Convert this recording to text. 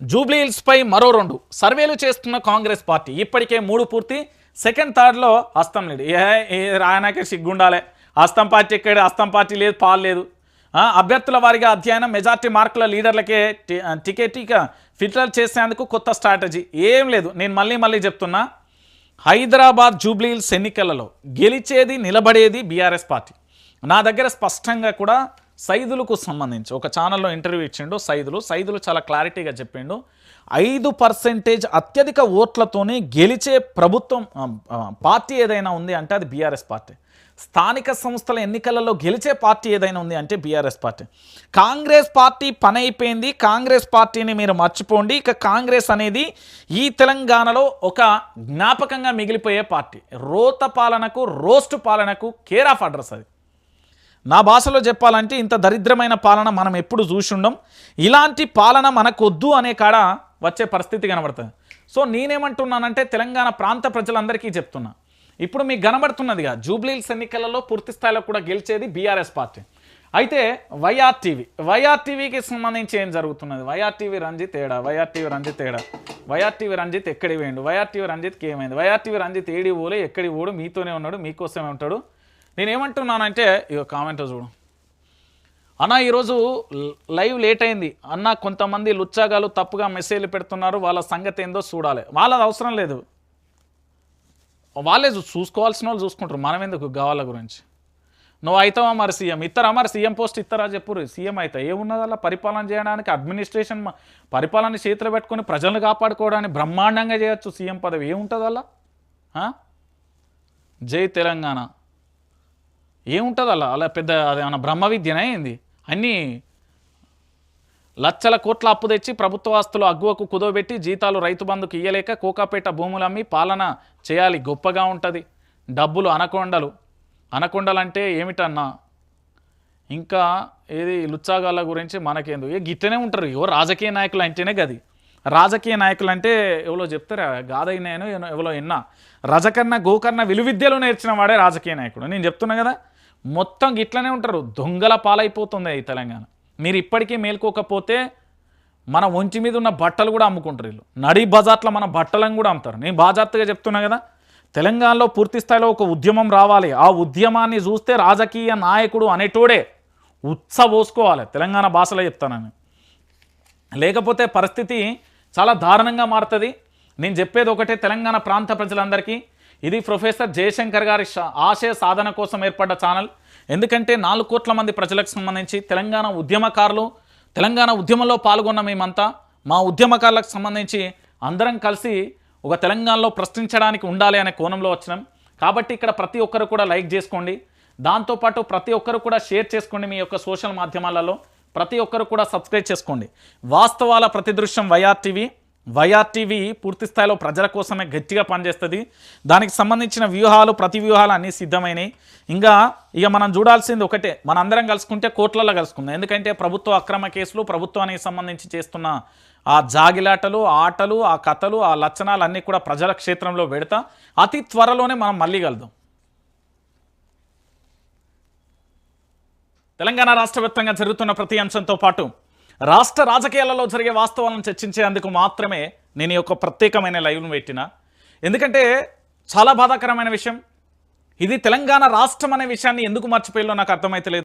Jubilee హిల్స్పై మరో రెండు. సర్వేలు చేస్తున్న కాంగ్రెస్ పార్టీ ఇప్పటికే మూడు పూర్తి. సెకండ్ థర్డ్లో హస్తం లేడు ఏ ఏ రాయనాకే సిగ్గుండాలే. హస్తం పార్టీ ఎక్కడ? హస్తం పార్టీ లేదు పాలు లేదు. అభ్యర్థుల వారిగా అధ్యయనం మెజార్టీ మార్కుల లీడర్లకే టికెట్ ఇక ఫిల్టర్ చేసేందుకు కొత్త స్ట్రాటజీ. ఏం లేదు. నేను మళ్ళీ మళ్ళీ చెప్తున్నా. హైదరాబాద్ జూబ్లీ హిల్స్ ఎన్నికలలో గెలిచేది నిలబడేది బీఆర్ఎస్ పార్టీ. నా దగ్గర స్పష్టంగా కూడా సైదులకు సంబంధించి ఒక ఛానల్లో ఇంటర్వ్యూ ఇచ్చిండు సైదులు. సైదులు చాలా క్లారిటీగా చెప్పిండు. ఐదు పర్సెంటేజ్ అత్యధిక ఓట్లతోనే గెలిచే ప్రభుత్వం పార్టీ ఏదైనా ఉంది అంటే అది బీఆర్ఎస్ పార్టీ. స్థానిక సంస్థల ఎన్నికలలో గెలిచే పార్టీ ఏదైనా ఉంది అంటే బీఆర్ఎస్ పార్టీ. కాంగ్రెస్ పార్టీ పని అయిపోయింది. కాంగ్రెస్ పార్టీని మీరు మర్చిపోండి. ఇక కాంగ్రెస్ అనేది ఈ తెలంగాణలో ఒక జ్ఞాపకంగా మిగిలిపోయే పార్టీ. రోత పాలనకు రోస్ట్ పాలనకు కేర్ ఆఫ్ అడ్రస్ అది. నా భాషలో చెప్పాలంటే ఇంత దరిద్రమైన పాలన మనం ఎప్పుడు చూసిండం. ఇలాంటి పాలన మనకొద్దు అనే కాడ వచ్చే పరిస్థితి కనబడుతుంది. సో నేనేమంటున్నానంటే తెలంగాణ ప్రాంత ప్రజలందరికీ చెప్తున్నా. ఇప్పుడు మీకు కనబడుతున్నదిగా జూబ్లీల్స్ ఎన్నికలలో పూర్తి స్థాయిలో కూడా గెలిచేది బీఆర్ఎస్ పార్టీ. అయితే వైఆర్టీవీ వైఆర్టీవీకి సంబంధించి ఏం జరుగుతున్నది? వైఆర్టీవీ రంజిత్ ఏడా? వైఆర్టీవీ రంజిత్ ఏడా? వైఆర్టీవీ రంజిత్ ఎక్కడి పోయిండు? వైఆర్టీవీ రంజిత్కి ఏమైంది? వైఆర్టీవీ రంజిత్ ఏడి పోలే ఎక్కడి పోడు? మీతోనే ఉన్నాడు మీకోసమే ఉంటాడు. నేనేమంటున్నానంటే ఇక కామెంట్ చూడు. అన్న ఈరోజు లైవ్ లేట్ అయింది అన్న కొంతమంది లుచ్చాగాలు తప్పుగా మెసేజ్లు పెడుతున్నారు. వాళ్ళ సంగతి ఏందో చూడాలి. వాళ్ళది అవసరం లేదు. వాళ్ళే చూసుకోవాల్సిన వాళ్ళు చూసుకుంటారు. మనం ఎందుకు కావాల గురించి? నువ్వు అవుతావా మరి సీఎం? ఇస్తారా మరి సీఎం పోస్ట్ ఇస్తారా చెప్పురు సీఎం అవుతా ఏమున్నది అలా పరిపాలన చేయడానికి అడ్మినిస్ట్రేషన్ పరిపాలన చేతిలో పెట్టుకొని ప్రజలను కాపాడుకోవడానికి బ్రహ్మాండంగా చేయొచ్చు సీఎం పదవి. ఏముంటుంది అలా జై తెలంగాణ. ఏముంటుంది అలా? అలా పెద్ద అదేమన్నా బ్రహ్మ విద్యనే ఏంది? అన్నీ లచ్చల కోట్ల అప్పు తెచ్చి ప్రభుత్వ ఆస్తులు అగ్గువకు కుదోబెట్టి జీతాలు రైతు బంధుకు ఇయ్యలేక కోకాపేట భూములు అమ్మి పాలన చేయాలి. గొప్పగా ఉంటుంది. డబ్బులు అనకొండలు. అనకొండలు అంటే ఏమిటన్నా? ఇంకా ఏది లుచ్చాగాళ్ళ గురించి మనకేందు? ఏ గిట్టనే ఉంటారు. ఎవో రాజకీయ నాయకులు అంటేనే గది. రాజకీయ నాయకులు అంటే ఎవరో చెప్తారా? గాదయ్య నేను ఎవరో ఎన్నా? రజకన్న గోకర్ణ విలువిద్యలు నేర్చిన వాడే రాజకీయ నాయకుడు. నేను చెప్తున్నా కదా. మొత్తం గిట్లనే ఉంటారు. దొంగల పాలైపోతుంది ఈ తెలంగాణ. మీరు ఇప్పటికీ మేల్కోకపోతే మన ఒంచి మీద ఉన్న బట్టలు కూడా అమ్ముకుంటారు వీళ్ళు. నడి బజార్లో మన బట్టలను కూడా అమ్ముతారు. నేను బాజార్తగా చెప్తున్నా కదా తెలంగాణలో పూర్తి స్థాయిలో ఒక ఉద్యమం రావాలి. ఆ ఉద్యమాన్ని చూస్తే రాజకీయ నాయకుడు అనేటోడే ఉత్సవోసుకోవాలి. తెలంగాణ భాషలో చెప్తానని లేకపోతే పరిస్థితి చాలా దారుణంగా మారుతుంది. నేను చెప్పేది ఒకటే తెలంగాణ ప్రాంత ప్రజలందరికీ ఇది ప్రొఫెసర్ జయశంకర్ గారి ఆశయ సాధన కోసం ఏర్పడ్డ ఛానల్. ఎందుకంటే నాలుగు కోట్ల మంది ప్రజలకు సంబంధించి తెలంగాణ ఉద్యమకారులు తెలంగాణ ఉద్యమంలో పాల్గొన్న మేమంతా మా ఉద్యమకారులకు సంబంధించి అందరం కలిసి ఒక తెలంగాణలో ప్రశ్నించడానికి ఉండాలి అనే కోణంలో వచ్చినాం. కాబట్టి ఇక్కడ ప్రతి ఒక్కరు కూడా లైక్ చేసుకోండి. దాంతోపాటు ప్రతి ఒక్కరు కూడా షేర్ చేసుకోండి మీ యొక్క సోషల్ మాధ్యమాలలో. ప్రతి ఒక్కరు కూడా సబ్స్క్రైబ్ చేసుకోండి. వాస్తవాల ప్రతిదృశ్యం Y R TV. Y R TV పూర్తి స్థాయిలో ప్రజల కోసమే గట్టిగా పనిచేస్తుంది. దానికి సంబంధించిన వ్యూహాలు ప్రతి వ్యూహాలు అన్నీ సిద్ధమైనవి ఇంకా ఇక మనం చూడాల్సింది ఒకటే మనందరం కలుసుకుంటే కోట్లలో కలుసుకుందాం. ఎందుకంటే ప్రభుత్వ అక్రమ కేసులు ప్రభుత్వానికి సంబంధించి చేస్తున్న ఆ జాగిలాటలు ఆటలు ఆ కథలు ఆ లక్షణాలు అన్నీ కూడా ప్రజల క్షేత్రంలో పెడతా. అతి త్వరలోనే మనం మళ్ళీ కలుద్దాం. తెలంగాణ రాష్ట్ర వ్యాప్తంగా జరుగుతున్న ప్రతి అంశంతో పాటు రాష్ట్ర రాజకీయాలలో జరిగే వాస్తవాలను చర్చించేందుకు మాత్రమే నేను ఈ యొక్క ప్రత్యేకమైన లైవ్ను పెట్టిన. ఎందుకంటే చాలా బాధాకరమైన విషయం. ఇది తెలంగాణ రాష్ట్రం అనే విషయాన్ని ఎందుకు మర్చిపోయాలో నాకు అర్థమైతే